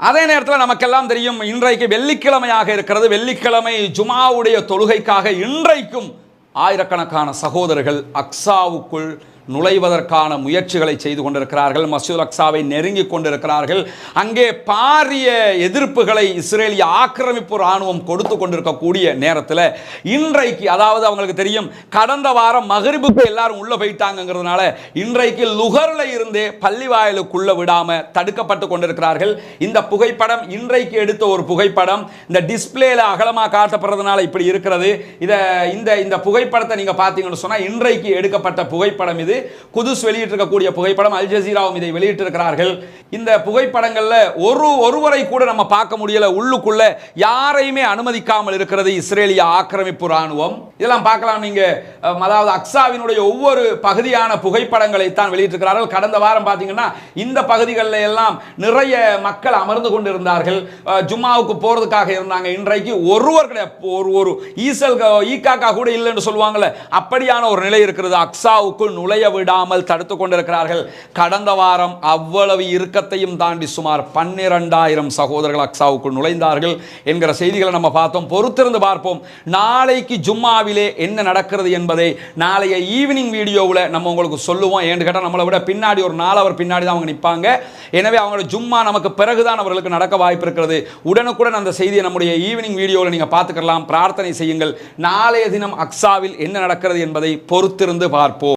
அதே நேரத்தில் நமக்கெல்லாம் தெரியும் இன்றைக்கு வெள்ளிக்கிழமையாக இருக்கிறது. வெள்ளிக்கிழமை ஜுமாவுடைய தொழுகைக்காக இன்றைக்கும் ஆயிரக்கணக்கான சகோதரர்கள் அக்ஸாவுக்குள் நுழைவதற்கான முயற்சிகளை செய்து கொண்டிருக்கிறார்கள். மசூத் அக்ஸாவை நெருங்கி கொண்டிருக்கிறார்கள். அங்கே பாரிய எதிர்ப்புகளை இஸ்ரேலிய ஆக்கிரமிப்பு ராணுவம் கொடுத்து கொண்டிருக்கக்கூடிய நேரத்தில் இன்றைக்கு அதாவது அவங்களுக்கு தெரியும் கடந்த வாரம் மகரிபுக்கு எல்லாரும் உள்ளே போயிட்டாங்கிறதுனால இன்றைக்கு லுகர்ல இருந்தே பள்ளி வாயிலுக்குள்ள விடாமல் தடுக்கப்பட்டு கொண்டிருக்கிறார்கள். இந்த புகைப்படம் இன்றைக்கு எடுத்த ஒரு புகைப்படம் இந்த டிஸ்பிளேல அகலமாக காட்டப்படுறதுனால இப்படி இருக்கிறது. இதை இந்த இந்த புகைப்படத்தை நீங்கள் பார்த்தீங்கன்னு சொன்னால் இன்றைக்கு எடுக்கப்பட்ட புகைப்படம் இது. குதுஸ் வெளியிட்டிருக்கக்கூடிய புகைப்படம் அல் ஜசீராவும் இதை வெளியிட்டிருக்கிறார்கள். இந்த புகைப்படங்களில் ஒரு ஒருவரை கூட நம்ம பார்க்க முடியல. உள்ளுக்குள்ள யாரையுமே அனுமதிக்காமல் இருக்கிறது இஸ்ரேலிய ஆக்கிரமிப்பு ராணுவம் இதெல்லாம் பார்க்கலாம். நீங்க அதாவது அக்ஸாவினுடைய ஒவ்வொரு பகுதியான புகைப்படங்களை தான் வெளியிட்டிருக்கிறார்கள். கடந்த வாரம் பார்த்தீங்கன்னா இந்த பகுதிகளில் எல்லாம் நிறைய மக்கள் அமர்ந்து கொண்டிருந்தார்கள். ஜும்மாவுக்கு போறதுக்காக இருந்தாங்க. இன்றைக்கு ஒருவர் கிடையாது. ஒரு ஒரு ஈசல் க- ஈக்காக்கா கூட இல்லைன்னு சொல்லுவாங்கல்ல. அப்படியான ஒரு நிலை இருக்கிறது. அக்ஸாவுக்குள் நுழைய விடாமல் தடுத்து கொண்டிருக்கிறார்கள். கடந்த வாரம் அவ்வளவு இறுக்கத்தையும் தாண்டி சுமார் பன்னிரெண்டாயிரம் சகோதரர்கள் அக்ஸாவுக்குள் நுழைந்தார்கள் என்கிற செய்திகளை நம்ம பார்த்தோம். பொறுத்திருந்து பார்ப்போம். நாளைக்கு ஜும்மாவிலே என்ன நடக்கிறது என்பதை நாளைய ஈவினிங் வீடியோவில் நம்ம உங்களுக்கு சொல்லுவோம். ஏன்னு கேட்டால் நம்மளை விட பின்னாடி ஒரு நாலு அவர் பின்னாடி தான் அவங்க நிற்பாங்க. எனவே அவங்களோட ஜும்மா நமக்கு பிறகுதான் அவர்களுக்கு நடக்க வாய்ப்பு இருக்கிறது. உடனுக்குடன் அந்த செய்தியை நம்முடைய ஈவினிங் வீடியோவில் நீங்கள் பார்த்துக்கலாம். பிரார்த்தனை செய்யுங்கள். நாளைய தினம் அக்ஸாவில் என்ன நடக்கிறது என்பதை பொறுத்திருந்து பார்ப்போம்.